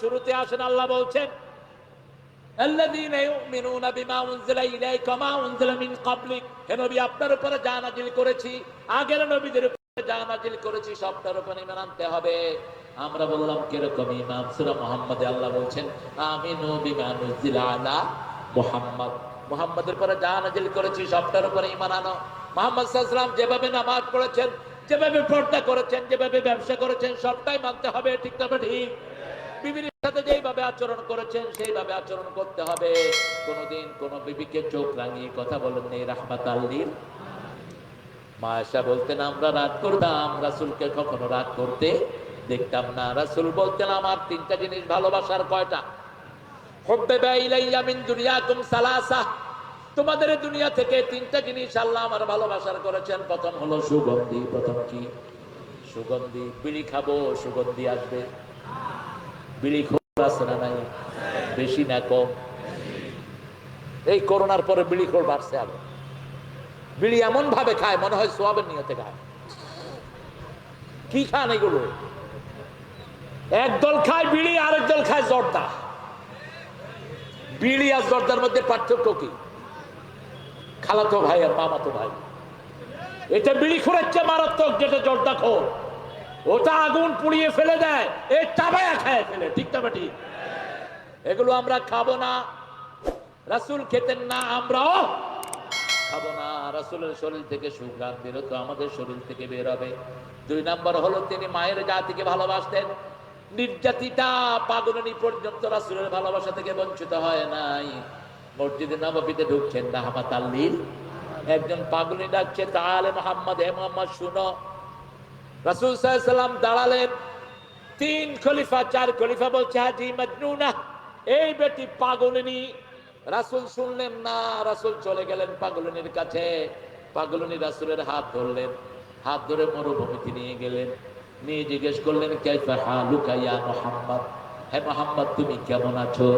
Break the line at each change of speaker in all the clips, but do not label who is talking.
শুরুতে আসেন, আল্লাহ বলছেন মোহাম্মদের করেছি, সবটার মোহাম্মদ যেভাবে নামাজ পড়েছেন, যেভাবে পর্দা করেছেন, যেভাবে ব্যবসা করেছেন, সবটাই মানতে হবে, ঠিক তবে ঠিক। বিবির সাথে যেইভাবে আচরণ করেছেন, সেইভাবে আচরণ করতে হবে। কোনোদিন কোন বিবিকে চোখ কথা বলেন নেই, রাহমাত মা বলতেন, আমরা রাগ করতাম, রাসুলকে কখনো রাগ করতে দেখতাম না। রাসুল বলতেন, আমার তিনটা জিনিস ভালোবাসার কয়টা? তোমাদের দুনিয়া থেকে তিনটা জিনিস আল্লাহ আমার ভালোবাসার করেছেন। প্রথম হলো সুগন্ধি, প্রথম কি? সুগন্ধি, বিড়ি খাব, সুগন্ধি আসবে। আছে না নাই? বেশি না কম। এই করোনার পরে বাড়ছে আরও। বিড়ি এমন ভাবে খায়, মনে হয় খায়। কি খান এগুলো? একদল খায় বিড়ি, আরেক দল খায় জর্দা। বিড়ি আর জর্দার মধ্যে পার্থক্য কি? খালাতো ভাই আর মামাতো ভাই। এটা বিড়ি খোরের মারাত্মক যেটা জর্দা খোর ওটা আগুন পুড়িয়ে ফেলে দেয়। এ চাবায়া খায় ফেলে, ঠিক ঠিক এগুলো আমরা খাব না। রাসুল খেতেন না, আমরাও খাব না। রাসুলের শরীর থেকে সুগ্রাম বেরোতো আমাদের শরীর থেকে বের হবে। দুই নম্বর হলো, তিনি মায়ের জাতিকে ভালোবাসতেন। নির্যাতিতা পাগলনি পর্যন্ত রাসুলের ভালোবাসা থেকে বঞ্চিত হয় নাই। মসজিদে নববীতে ঢুকছেন না হামাত একজন পাগলি ডাকছে তাহলে মোহাম্মদ, হে মোহাম্মদ, শুনো। রাসুল সাল্লাম দাঁড়ালেন। তিন খলিফা, চার খলিফা বলছে, হাজি মজনুনা এই বেটি পাগলিনী। রাসুল শুনলেন না, রাসুল চলে গেলেন পাগলিনীর কাছে। পাগলিনী রাসুলের হাত ধরলেন, হাত ধরে মরুভূমিতে নিয়ে গেলেন। নিয়ে জিজ্ঞেস করলেন কাইফা হালুকা ইয়া মোহাম্মদ? হে মোহাম্মদ, তুমি কেমন আছো?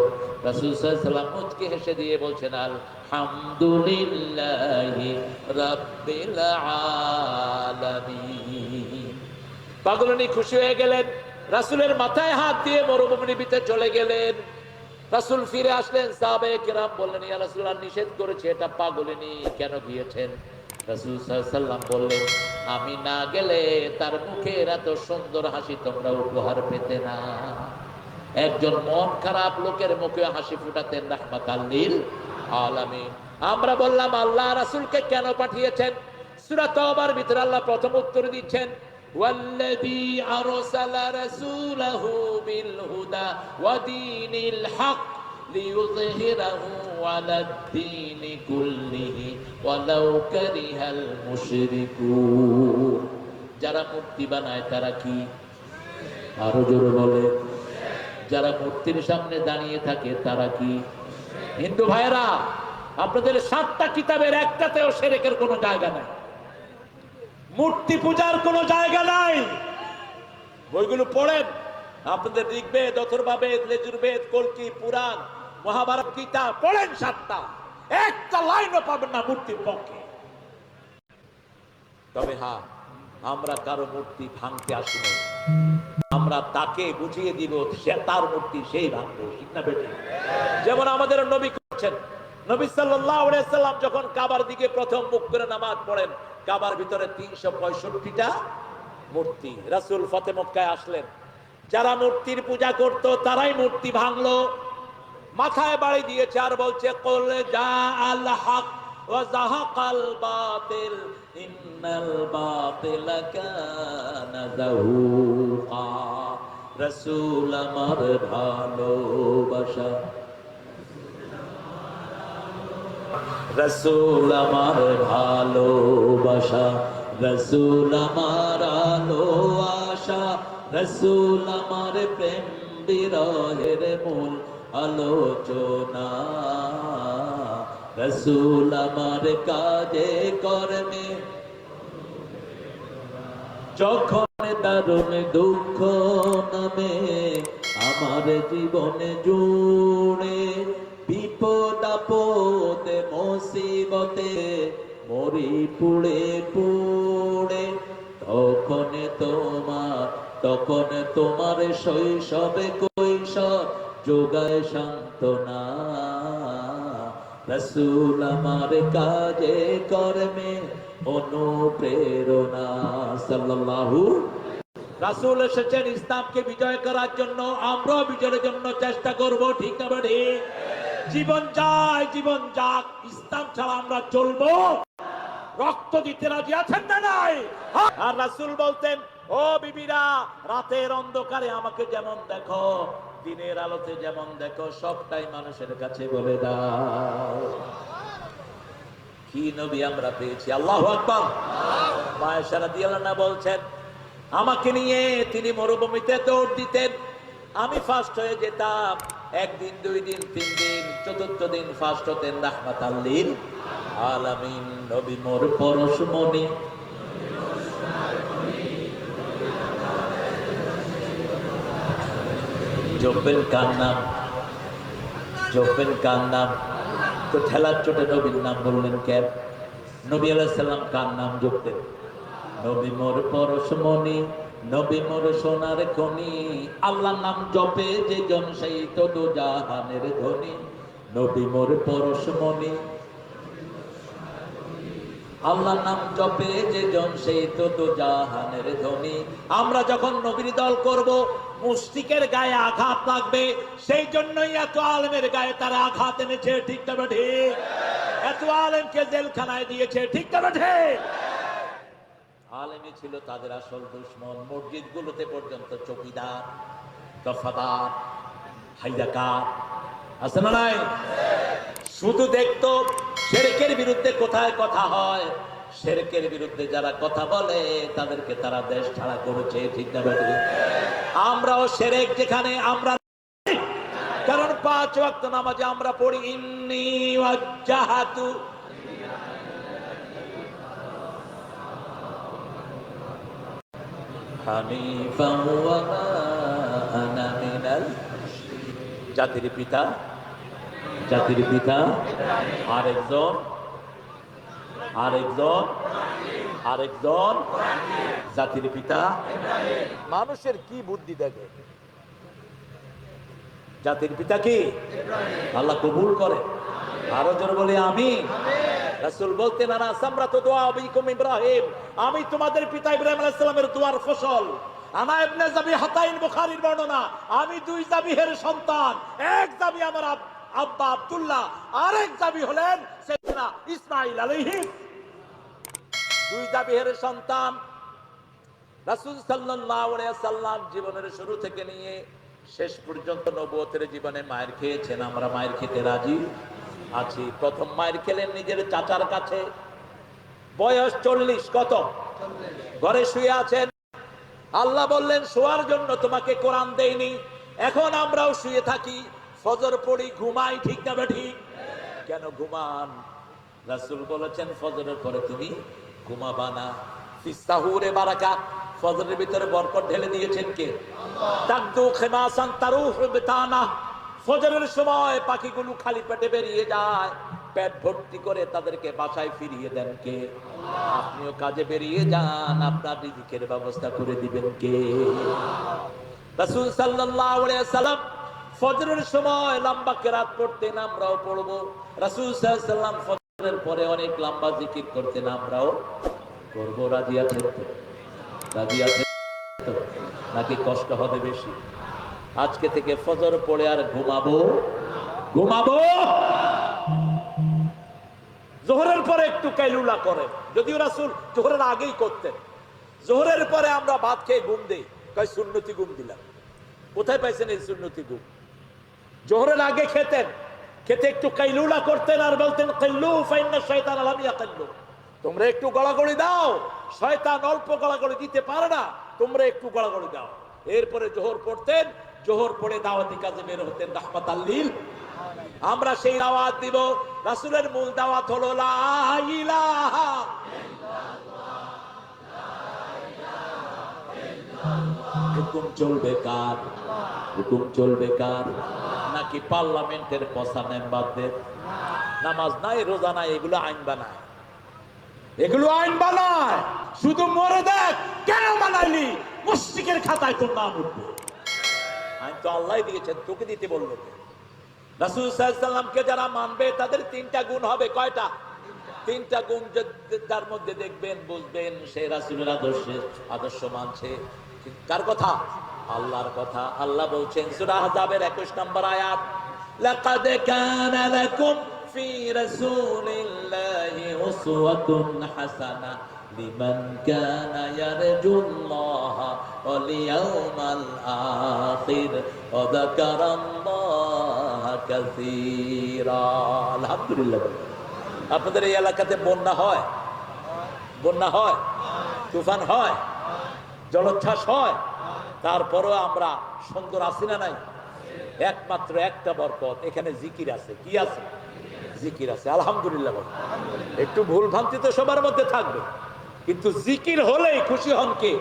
রাসুল সাল্লাম মুচকে হেসে দিয়ে বলছেন, আলহামদুলিল্লাহি রাব্বিল আলামিন। পাগলনি খুশি হয়ে গেলেন। রাসুলের মাথায় হাত দিয়ে মরুভূমির ভিতরে চলে গেলেন। রাসুল ফিরে আসলেন সাহাবে কেরাম বললেন, ইয়া রাসুল্লাহ নিষেধ করেছে, এটা পাগলিনী কেন গিয়েছেন? আমি না গেলে তার মুখের এত সুন্দর হাসি তোমরা উপহার পেতে না। একজন মন খারাপ লোকের মুখে হাসি ফুটাতেন রাহমাত আলামিন। আমরা বললাম, আল্লাহ রাসূলকে কেন পাঠিয়েছেন? সূরা তওবার ভিতরে আল্লাহ প্রথম উত্তর দিচ্ছেন والذي أرسل رسوله بالهدى ودين الحق ليظهره على الدين كله ولو كره المشركون যারা মূর্তি বানায় তারা কি আরো জোরে বলে যারা মূর্তির সামনে দাঁড়িয়ে থাকে তারা কি হিন্দু ভাইরা আপনাদের সাতটা কিতাবের একটাতেও সেরেকের কোনো জায়গা নাই মূর্তি পূজার কোনো জায়গা নাই। বইগুলো পড়েন, আপনাদের ঋগ্বেদ, অথর্বাবেদ, লেজুর্বেদ, কলকি, পুরাণ, মহাভারত গীতা, পড়েন সাতটা। একটা লাইনও পাবেন না মূর্তির পক্ষে। তবে হ্যাঁ আমরা কারও মূর্তি ভাঙতে আসিনি। আমরা তাকে বুঝিয়ে দিব, সে তার মূর্তি সেই ভাঙবে, ঠিক না বেটি যেমন আমাদের নবী করছেন। নবী আলাইহি সাল্লাম যখন কাবার দিকে প্রথম মুখ করে নামাজ পড়েন কাবার ভিতরে তিনশো পঁয়ষট্টিটা মূর্তি। রাসুল ফতে মক্কায় আসলেন। যারা মূর্তির পূজা করত, তারাই মূর্তি ভাঙলো। মাথায় বাড়ি দিয়েছে আর বলছে, কলে যা আল রসুল আমার ভালোবাসা রসুল আমার ভালোবাসা, রসুল আমার আলো আশা, রসুল আমার প্রেম বিরহের মূল আলোচনা। রসুল আমার কাজে কর্মে, যখন দারুণ দুঃখ নামে, আমার জীবনে জুড়ে বিপদ আপদে মুসিবতে মরি পুড়ে পুড়ে। তখন তোমার তখন তোমার শৈশবে কৈশোর যোগায় সান্ত্বনা। রসুল আমার কাজে কর্মে অনুপ্রেরণা, সাল্লাল্লাহু রাসূল এসেছেন ইসলামকে বিজয় করার জন্য, আমরাও বিজয়ের জন্য চেষ্টা করব, ঠিক না ঠিক জীবন যায়, জীবন যাক, ইসলাম ছাড়া আমরা চলবো। রক্ত দিতে রাজি আছেন না নাই? আর রাসূল বলতেন, ও বিবিরা, রাতের অন্ধকারে আমাকে যেমন দেখো, দিনের আলোতে যেমন দেখো, সবটাই মানুষের কাছে বলে দাও। কি নবী আমরা পেয়েছি, আল্লাহ আকবার। মায়েশারা দিয়ালানা বলছেন, আমাকে নিয়ে তিনি মরুভূমিতে দৌড় দিতেন। আমি ফার্স্ট হয়ে যেতাম। একদিন, দুই দিন, তিন দিন, চতুর্থ দিন, ফার্স্ট হতেন রাহমাত আল্লিল আলামিন। নবী মোর পরশমণি জপেন কার নাম? জপেন কার নাম? তো ঠেলার চোটে নবীর নাম বললেন কেন নবী আলাইসাল্লাম কার নাম জপতেন? নবী মোর পরশমণি নবী মোর সোনার খনি আল্লাহ নাম জপে যে জন সেই তো জাহানের ধনী। নবী মোর পরশমণি আল্লাহ নাম জপে যে জন সেই তো জাহানের ধনী। আমরা যখন নবীর দল করব মুস্তিকের গায়ে আঘাত লাগবে, সেই জন্যই এত আলমের গায়ে তারা আঘাত এনেছে, ঠিক তবে ঠিক? এত আলেমকে জেলখানায় দিয়েছে, ঠিক তবে ঠিক? আলেমই ছিল তাদের আসল দুশ্মন মসজিদ গুলোতে পর্যন্ত চকিদার, দফাদার হাইদাকার আছে না নাই? শুধু দেখতো শেরেকের বিরুদ্ধে কোথায় কথা হয়। শেরেকের বিরুদ্ধে যারা কথা বলে, তাদেরকে তারা দেশ ছাড়া করেছে ঠিক না? আমরাও শেরেক যেখানে, আমরা কারণ পাঁচ ওয়াক্ত নামাজে আমরা পড়ি, ইন্নি ওয়াজ্জাহাতু হানিফা আনা মিনাল জাতির পিতা জাতির পিতা, আরেকজন আরেকজন আরেকজন, জাতির পিতা। মানুষের কি বুদ্ধি দেখে? জাতির পিতা কি? আল্লাহ কবুল করে। আরও জন বলে আমি রাসূল বলতেন আনা সামরাতু দুআ বিকুম ইব্রাহিম। আমি তোমাদের পিতা ইব্রাহিম আলাইহিস সালামের দুয়ার ফসল। আনা ইবনে জাবি হাতাইন বুখারীর বর্ণনা, আমি দুই জাবিহের সন্তান। এক জাবি আমার আব্বা আব্দুল্লাহ, আরেক জাবি হলেন সাইয়েদনা ইসমাঈল আলাইহিস। দুই জাবিহের সন্তান। রাসূল সাল্লাল্লাহু আলাইহি সাল্লাম জীবনের শুরু থেকে নিয়ে শেষ পর্যন্ত নবুয়তের জীবনে মায়ের খেয়েছেন, আমরা মায়ের খেতে রাজি। আছি প্রথম মায়ের খেলেন নিজের চাচার কাছে। বয়স চল্লিশ, কত? ঘরে শুয়ে আছেন। আল্লাহ বললেন, শোয়ার জন্য তোমাকে কোরআন দেয়নি এখন আমরাও শুয়ে থাকি। ফজর পড়ি, ঘুমাই, ঠিক না ঠিক কেন ঘুমান? রাসুল বলেছেন, ফজরের পরে তুমি ঘুমাবা না। ফিসাহুরে বারাকা, ফজরের ভিতরে বরকত ঢেলে দিয়েছেন কে? তাকদু খিমাসান তারুহ বিতানা ফজরের সময় পাখিগুলো খালি পেটে বেরিয়ে যায়। পেট ভর্তি করে তাদেরকে বাসায় ফিরিয়ে দেন কে? আপনিও কাজে বেরিয়ে যান, আপনার রিজিকের ব্যবস্থা করে দিবেন কে? রাসূল ফজরের সময় লম্বা কেরাত পড়তেন, আমরাও পড়ব। রাসূল সাল্লাল্লাহু আলাইহি সাল্লাম ফজরের পরে অনেক লম্বা জিকির করতেন, আমরাও করব রাজি আছেন রাজি নাকি কষ্ট হবে বেশি? আজকে থেকে ফজর পড়ে আর ঘুমাবো? ঘুমাবো? জোহরের পরে একটু কাইলুলা করে যদিও রাসূল জোহরের আগেই করতেন। জোহরের পরে আমরা ভাত খেয়ে ঘুম দেই। কয়, সুন্নতি ঘুম দিলাম। কোথায় পাইছেন এই সুন্নতি ঘুম? জোহরের আগে খেতেন। খেতে একটু কাইলুলা করতেন আর বলতেন কাইলু ফাইন্না শয়তান আলামিয়া কাইলু তোমরা একটু গড়াগড়ি দাও। শয়তান অল্প গড়াগড়ি দিতে পারে না। তোমরা একটু গড়াগড়ি দাও। এরপরে জোহর পড়তেন। জোহর পড়ে দাওয়াতি কাজে বের হতেন রাহমাত আল্লিল আমরা সেই দাওয়াত দিব, রাসূলের মূল দাওয়াত হলো হুকুম চলবে কার? হুকুম চলবে কার? নাকি পার্লামেন্টের মেম্বারদের? নামাজ নাই, রোজা নাই, এগুলো আইন বানায়। এগুলো আইন বানায়। শুধু মরে দেখ, কেন বানাইলি? মুস্তিকের খাতায় তোর নাম উঠবে। তো আল্লাহ দিয়েছেন, তোকে দিতে বলল? সাল্লামকে যারা মানবে, তাদের তিনটা গুণ হবে, কয়টা? তিনটা গুণ যার মধ্যে দেখবেন, বুঝবেন, সে রাসূলের আদর্শে আদর্শ মানছে কার কথা? আল্লাহর কথা। আল্লাহ বলছেন, সূরা আহজাবের 21 নম্বর আয়াত লাকুম ফি রাসূলিল্লাহি উসওয়াতুন হাসানাহ লিমান কানা ইয়ারজুল্লাহা ওয়াল ইয়াউমাল আখির ওয়া যাকারাল্লাহা কাসীরা। আলহামদুলিল্লাহ। আপনাদের এই এলাকাতে বন্যা হয়? বন্যা হয়? তুফান হয়? জলোচ্ছ্বাস হয়? তারপরেও আমরা সুন্দর আছি না নাই? একমাত্র একটা বরকত, এখানে জিকির আছে। কি আছে? জিকির আছে। আলহামদুলিল্লাহ একটু ভুল ভ্রান্তি তো সবার মধ্যে থাকবে। কিন্তু জিকির হলেই খুশি হন কে?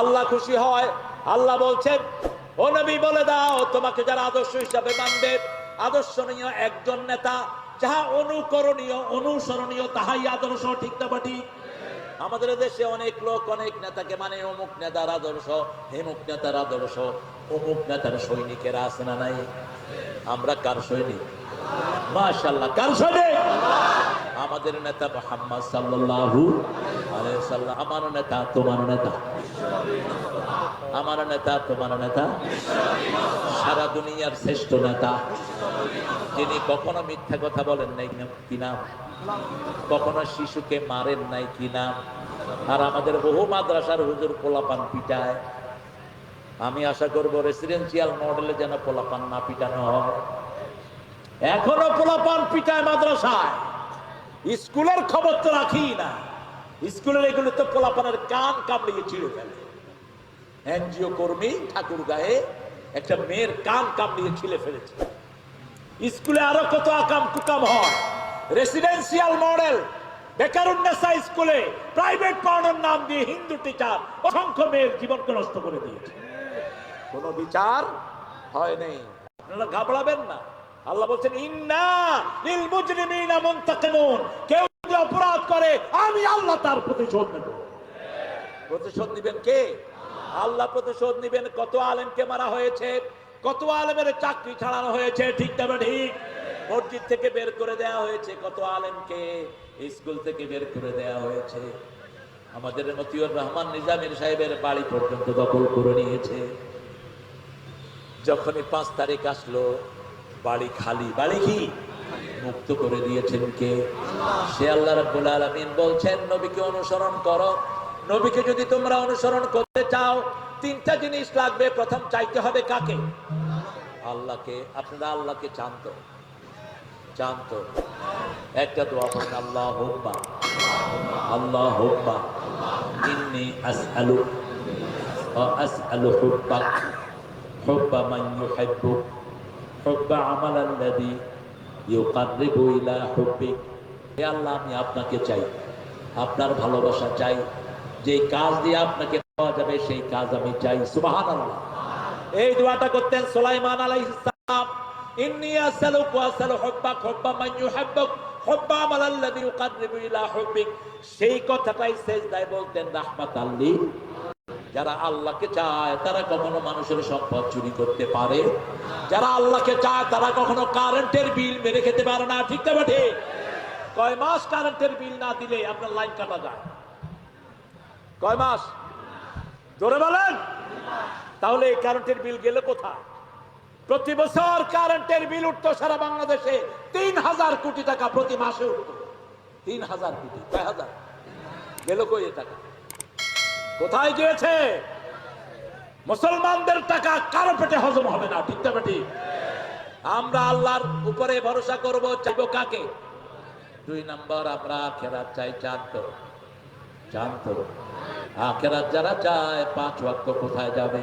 আল্লাহ খুশি হয়। আল্লাহ বলছেন, ও নবী, বলে দাও, তোমাকে যারা আদর্শ হিসাবে মানবে আদর্শনীয় একজন নেতা, যাহা অনুকরণীয়, অনুসরণীয়, তাহাই আদর্শ, ঠিক না বা ঠিক আমাদের দেশে অনেক লোক, অনেক নেতাকে মানে অমুক নেতার আদর্শ, হেমুক নেতার আদর্শ, অমুক নেতার সৈনিকেরা আছে না নাই? আমরা কার সৈনিক? মাশাল্লাহ কার সৈনিক? আমাদের নেতা মোহাম্মদ সাল্লাল্লাহু আলাইহি সাল্লাম আমার নেতা, তোমার নেতা। আমার নেতা, তোমার নেতা। সারা দুনিয়ার শ্রেষ্ঠ নেতা। যিনি কখনো মিথ্যা কথা বলেন নাই কি নাম? কখনো শিশুকে মারেন নাই, কি নাম? আর আমাদের বহু মাদ্রাসার হুজুর পোলাপান পিটায়। আমি আশা করব রেসিডেন্সিয়াল মডেলে যেন পোলাপান না পিটানো হয়। এখনও পোলাপান পিটায় মাদ্রাসায়। স্কুলের খবর তো রাখি না। স্কুলের এগুলো তো পোলাপানের কান কামড়িয়ে ছিঁড়ে ফেলে। এনজিও কর্মী ঠাকুর গায়ে একটা মেয়ের কান কামড়িয়ে ছিলে ফেলেছে। স্কুলে আরও কত আকাম কুকাম হয়। রেসিডেন্সিয়াল মডেল বেকারুন্নেসা স্কুলে প্রাইভেট পড়ানোর নাম দিয়ে হিন্দু টিচার অসংখ্য মেয়ের জীবনকে নষ্ট করে দিয়েছে। কোনো বিচার হয় নেই। আপনারা ঘাবড়াবেন না। আল্লাহ বলছেন, ইন্না লিল মুজরিমিনা মুনতাকিমুন কেউ যদি অপরাধ করে, আমি আল্লাহ তার প্রতিশোধ নেব। প্রতিশোধ নিবেন কে? আল্লাহ প্রতিশোধ নিবেন। কত আলেমকে মারা হয়েছে, কত আলেমের চাকরি ছাড়ানো হয়েছে, ঠিক তবে ঠিক? মসজিদ থেকে বের করে দেওয়া হয়েছে, কত আলেমকে স্কুল থেকে বের করে দেওয়া হয়েছে। আমাদের মতিউর রহমান নিজামের সাহেবের বাড়ি পর্যন্ত দখল করে নিয়েছে। যখনই পাঁচ তারিখ আসলো বাড়ি খালি। বাড়ি কি? মুক্ত করে দিয়েছেন কে? সে আল্লাহ রাব্বুল আলামিন বলছেন, নবীকে অনুসরণ করো। নবীকে যদি তোমরা অনুসরণ করতে চাও, তিনটা জিনিস লাগবে। প্রথম চাইতে হবে কাকে? আল্লাহকে। আপনারা আল্লাহকে চান্ত? চান্ত। একটা দোয়া করেন আল্লাহ হুম্মা আল্লাহ হুম্মা ইন্নি ওয়া আসআলু হুব্বাক হুব্বা মান ইউহিব্বুক আমি আপনাকে চাই, আপনার ভালোবাসা চাই। যে কাজ দিয়ে আপনাকে পাওয়া যাবে, সেই কাজ আমি চাই। সুবহানাল্লাহ। এই দোয়াটা করতেন সুলাইমান আলাইহিস সালাম। সেই কথাটাই সেজদায় বলতেন রাহমাতাল লিল যারা আল্লাহকে চায় তারা কখনো মানুষের সম্পদ চুরি করতে পারে। যারা আল্লাহকে চায় তারা কখনো কারেন্টের বিল মেরে খেতে পারে না, ঠিক না বাটে? কয় মাস কারেন্টের বিল না দিলে আপনার লাইন কাটা যায়? কয় মাস? জোরে বলেন। তাহলে এই কারেন্টের বিল গেলে কোথায়? প্রতি বছর কারেন্টের বিল উঠতো সারা বাংলাদেশে। তিন হাজার কোটি টাকা প্রতি মাসে উঠতো। তিন হাজার কোটি, কয় হাজার? গেল কই টাকা? কোথায় গিয়েছে? মুসলমানদের টাকা কারও পেটে হজম হবে না, ঠিক তবে আমরা আল্লাহর উপরে ভরসা করব, চাইব কাকে? দুই নম্বর, আমরা আখেরাত চাই জানতো জানতো আখেরাত যারা চায়, পাঁচ ওয়াক্ত কোথায় যাবে?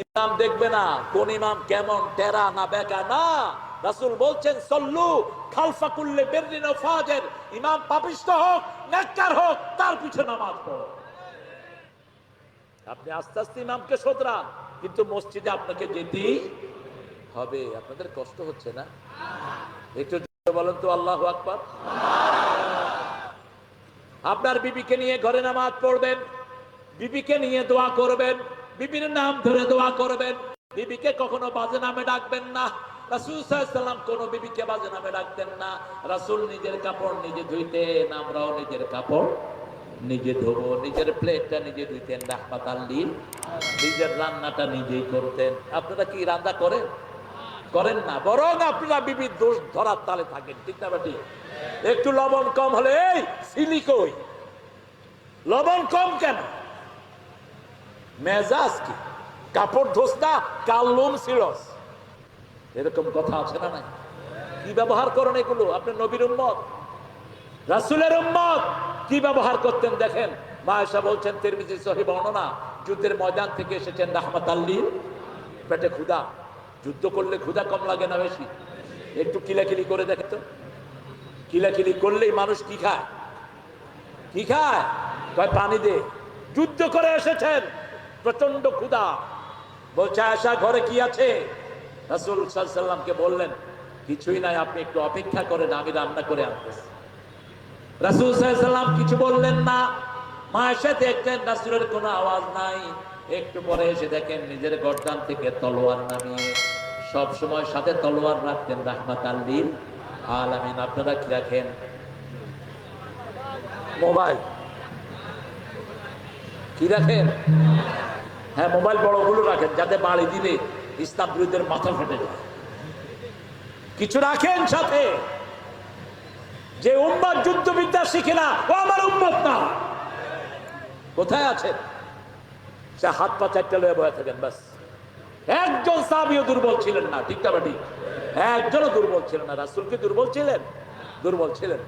ইমাম দেখবে না, কোন ইমাম কেমন টেরা না বেকা? না, রাসুল বলছেন, সল্লু খালফা কুল্লে বেররিন ও ফাজের। ইমাম পাপিষ্ট হোক, নেককার হোক, তার পিছনে নামাজ পড়ো। আপনি আস্তে আস্তে ইমামকে শোধরান। কিন্তু মসজিদে আপনাকে যেতেই হবে। আপনাদের কষ্ট হচ্ছে না? একটু বলেন তো, আল্লাহ আকবার। আপনার বিবিকে নিয়ে ঘরে নামাজ পড়বেন। বিবিকে নিয়ে দোয়া করবেন। বিবির নাম ধরে দোয়া করবেন। বিবিকে কখনো বাজে নামে ডাকবেন না। রাসুল সাল্লাম কোন বিবিকে বাজে নামে ডাকতেন না। রাসুল নিজের কাপড় নিজে ধুইতেন, আমরাও নিজের কাপড় নিজে ধোবো, নিজের প্লেটটা নিজে ধুইতেন রাহমাত আল্লিল। নিজের রান্নাটা নিজেই করতেন। আপনারা কি রান্না করেন? করেন না, বরং আপনারা বিবির দোষ ধরার তালে থাকেন, ঠিক না বাটি একটু লবণ কম হলে, এই সিলিকই লবণ কম কেন? মেজাজ কি? কাপড় ধোস না কাল্লুম সিলস এরকম কথা আছে না নাই? কি ব্যবহার করেন এগুলো? আপনার নবীর উম্মত? রাসুলের উম্মত? কি ব্যবহার করতেন দেখেন? মায়েশা বলছেন, তিরমিজি সহি বর্ণনা, যুদ্ধের ময়দান থেকে এসেছেন রাহমাত আল্লির পেটে ক্ষুদা যুদ্ধ করলে ক্ষুদা কম লাগে না বেশি? একটু কিলাকিলি করে দেখেন তো। কিলাকিলি করলেই মানুষ কি খায়? কি খায়? পানি দে। যুদ্ধ করে এসেছেন প্রচণ্ড ক্ষুদা বলছে আশা ঘরে কি আছে? রাসুল সাল্লামকে বললেন, কিছুই নাই, আপনি একটু অপেক্ষা করেন, আমি রান্না করে আনতেছি। রাসুল সাল্লাম কিছু বললেন না। মা এসে দেখতেন রাসুলের কোনো আওয়াজ নাই। একটু পরে এসে দেখেন নিজের গর্দান থেকে তলোয়ার নামিয়ে সব সময় সাথে তলোয়ার রাখতেন রাহমাত আল্লিল আলামিন। আপনারা কি রাখেন? মোবাইল। কি রাখেন? হ্যাঁ মোবাইল বড়গুলো রাখেন যাতে বাড়ি দিলে ইসলাম বিরুদ্ধের মাথা ফেটে যায়। কিছু রাখেন সাথে? যে উম্মত যুদ্ধবিদ্যা শিখে না, ও আমার উম্মত না। কোথায় আছেন সে হাত পা চারটে লয়ে বয়ে থাকেন ব্যাস একজন সাবিও দুর্বল ছিলেন না, ঠিক না ঠিক একজনও দুর্বল ছিলেন না। রাসুল কি দুর্বল ছিলেন? দুর্বল ছিলেন।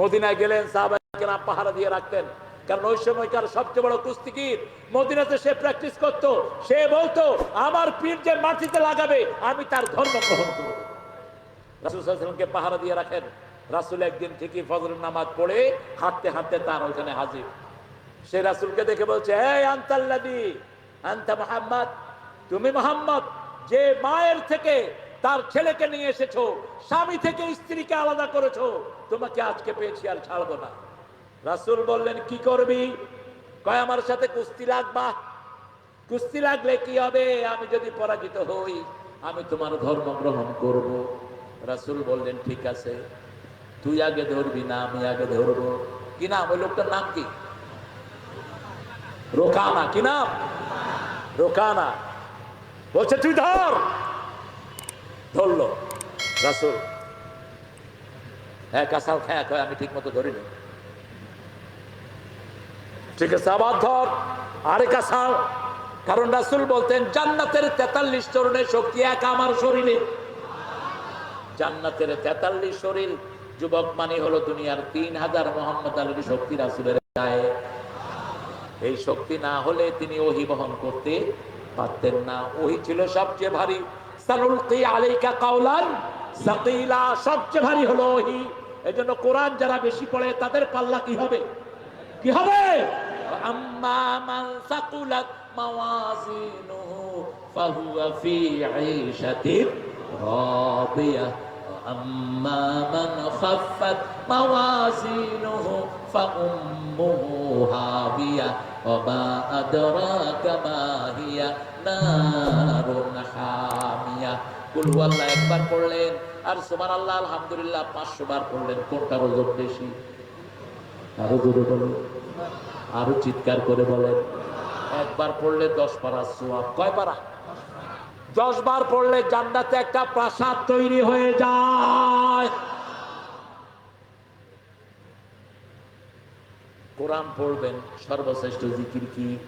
মদিনায় গেলেন সাহাবাহিক পাহারা দিয়ে রাখতেন। কারণ ওই সময়কার সবচেয়ে বড় কুস্তিগির মদিনাতে সে প্র্যাকটিস করত, সে বলতো, আমার পীর যে মাটিতে লাগাবে, আমি তার ধর্ম গ্রহণ করব। রাসুল সাল্লামকে পাহারা দিয়ে রাখেন। রাসুল একদিন ঠিকই ফজরের নামাজ পড়ে হাঁটতে হাঁটতে তার ওইখানে হাজির। সে রাসুলকে দেখে বলছে, এই আন্তাল্লাদি, আন্তা মোহাম্মদ, তুমি মোহাম্মদ, যে মায়ের থেকে তার ছেলেকে নিয়ে এসেছ, স্বামী থেকে স্ত্রীকে আলাদা করেছ, তোমাকে আজকে পেয়েছি আর ছাড়বো না। রাসুল বললেন, কি করবি? কয়, আমার সাথে কুস্তি লাগবা। কুস্তি লাগলে কি হবে? আমি যদি পরাজিত হই, আমি তোমার ধর্ম গ্রহণ করব। রাসুল বললেন, ঠিক আছে। তুই আগে ধরবি না, আমি আগে ধরবো। কি নাম? ওই লোকটার নাম কি? রোকানা, কি নাম? রোকানা। বলছে, তুই ধর! ধরলো। রাসুল হ্যাঁ কাঁসাল খায়া, কয়, আমি ঠিক মতো ধরিনি। ঠিক আছে, আবার ধর। আরে কাঁসাল, কারণ রাসুল বলতেন, জান্নাতের তেতাল্লিশ চরণের শক্তি এক আমার শরীরে। জান্নাতের তেতাল্লিশ শরীর যুবক মানে হলো দুনিয়ার তিন হাজার মোহাম্মদ আলীর শক্তি রাসুলের গায়ে। এই শক্তি না হলে তিনি ওহি বহন করতে পারতেন না। ওহি ছিল সবচেয়ে ভারী। সানুলকি আলাইকা কাউলান সাকিলা, সবচেয়ে ভারী হলো ওহি। কোরআন যারা বেশি পড়ে, তাদের পাল্লা কি হবে? কি হবে? আম্মা মান সাকুলাত মাওয়াজিনুহু, ফাহুয়া ফি রাদিয়াহ أما من خفت موازينه فأمه هاوية وما أدراك ما هي نار حامية কুল আল্লাহ একবার পড়লেন আর সুমান আল্লাহ আলহামদুলিল্লাহ পাঁচশো বার পড়লেন কোনটার ওজন বেশি আরো জোরে বলেন আরো চিৎকার করে বলেন একবার পড়লে দশ পারা সোয়াব কয় পারা দশ বার পড়লে জান্নাতে একটা প্রাসাদ তৈরি হয়ে যায়। কোরআন পড়বেন, সর্বশ্রেষ্ঠ জিকির কি?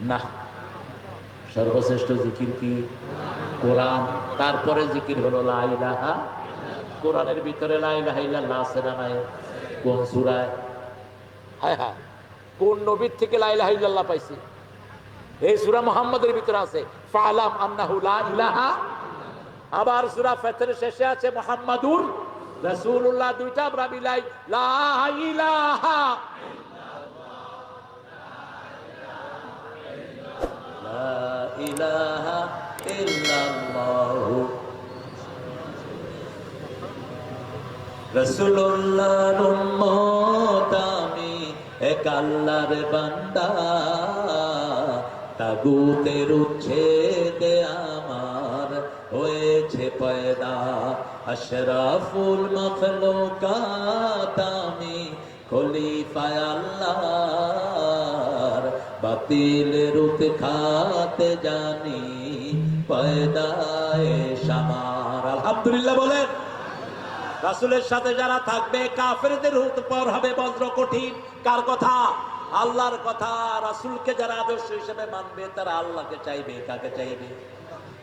না। সর্বশ্রেষ্ঠ জিকির কি? কোরআন। তারপরে জিকির হলো লাইলাহা কোরআনের ভিতরে লাইলাহা আছে না নাই? কোন সূরায়? হায় হায়। কোন নবীর থেকে লাইলাহা পাইছি? এই সূরা মুহাম্মদের ভিতরে আছে, ফালাম আন্নাহু লা ইলাহা। আবার সূরা ফাতিরের শেষে আছে মুহাম্মাদুর রাসূলুল্লাহ, দুইটা আমরা মিলাই, লা ইলাহা। লা ইলাহা ইল্লাল্লাহ। রসুল্লাহর উম্মত আমি, এক আল্লাহর বান্দা। তাগুতের উচ্ছেদে আমার হয়েছে পয়দা। আশরাফুল মখলুকাত আমি খলিফায় আল্লাহর বাতিলের উৎখাতে জানি, পয়দায় সামার। আলহামদুলিল্লাহ বলেন, রাসুলের সাথে যারা থাকবে, কাফেরদের পর হবে বজ্র কঠিন। কার কথা? আল্লাহর কথা রাসুলকে যারা আদর্শ হিসেবে মানবে, তারা আল্লাহকে চাইবে, কাকে চাইবে?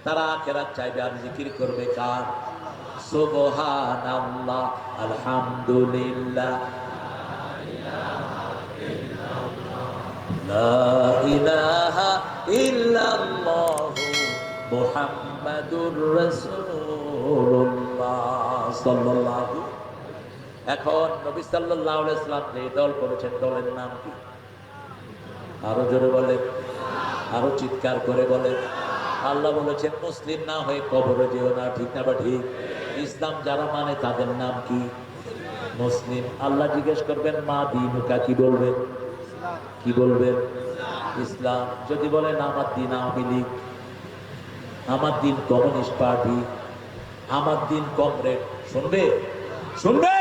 তারা আখেরাত চাইবে আর জিকির করবে কার? সুবহান আল্লাহ আলহামদুলিল্লাহ। লা ইলাহা ইল্লাল্লাহু, মুহাম্মাদুর রাসূলুল্লাহ এখন নবী সাল্লাল্লাহু আলাইহি যে দল করেছেন, দলের নাম কি? আরও জোরে বলে, আরও চিৎকার করে বলে। আল্লাহ বলেছেন মুসলিম না হয়ে কবরে যেও না, ঠিক না বা ঠিক? ইসলাম যারা মানে তাদের নাম কি? মুসলিম। আল্লাহ জিজ্ঞেস করবেন, মা দিনুকা কি বলবেন কি বলবেন ইসলাম। যদি বলেন আমার দিন আওয়ামী লীগ, আমার দিন কমিউনিস্ট পার্টি, আমার দিন কমরেড শুনবে? শুনবে?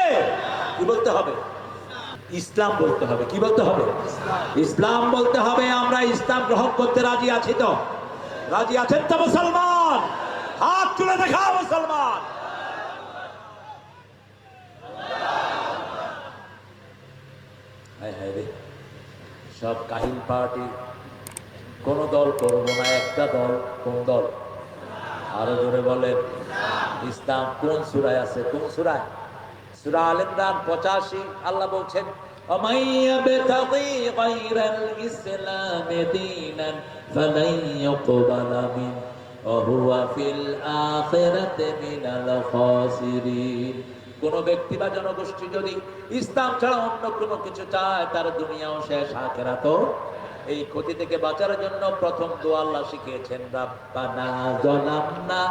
কি বলতে হবে? ইসলাম বলতে হবে। কি বলতে হবে? ইসলাম বলতে হবে, আমরা ইসলাম গ্রহণ করতে রাজি আছি তো? রাজি আছেন তো মুসলমান? হাত তুলে দেখা মুসলমান। সব কাহিল পার্টি, কোন দল করব না, একটা দল, কোন দল? আরও জোরে বলেন। ইসলাম কোন সুরায় আছে? কোন সুরায়? সুরা আল ইমরান পঁচাশি আল্লাহ বলছেন ومن يبتغي غير الإسلام دينا فلن يقبل منه وهو في الآخرة من الخاسرين কোন ব্যক্তি বা জনগোষ্ঠী যদি ইসলাম ছাড়া অন্য কোনো কিছু চায় তার দুনিয়াও শেষ আখেরাতও এই ক্ষতি থেকে বাঁচার জন্য প্রথম দোয়া আল্লাহ শিখিয়েছেন রাব্বানা যালামনা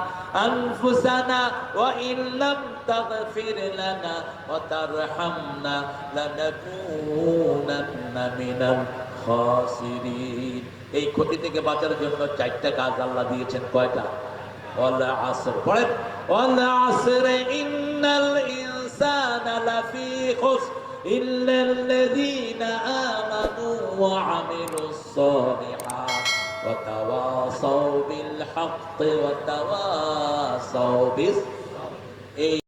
আনফুসানা ওয়া ইল্লাম তাগফির লানা ওয়া তারহামনা লানাকুনান্না মিনাল খাসিরিন এই ক্ষতি থেকে বাঁচার জন্য চারটা কাজ আল্লাহ দিয়েছেন কয়টা ওয়াল আসর পড়েন ওয়াল আসর ইন্নাল ইনসানা লাফি খুসর إلا الذين آمنوا وعملوا الصالحات وتواصوا بالحق وتواصوا بالصبر এই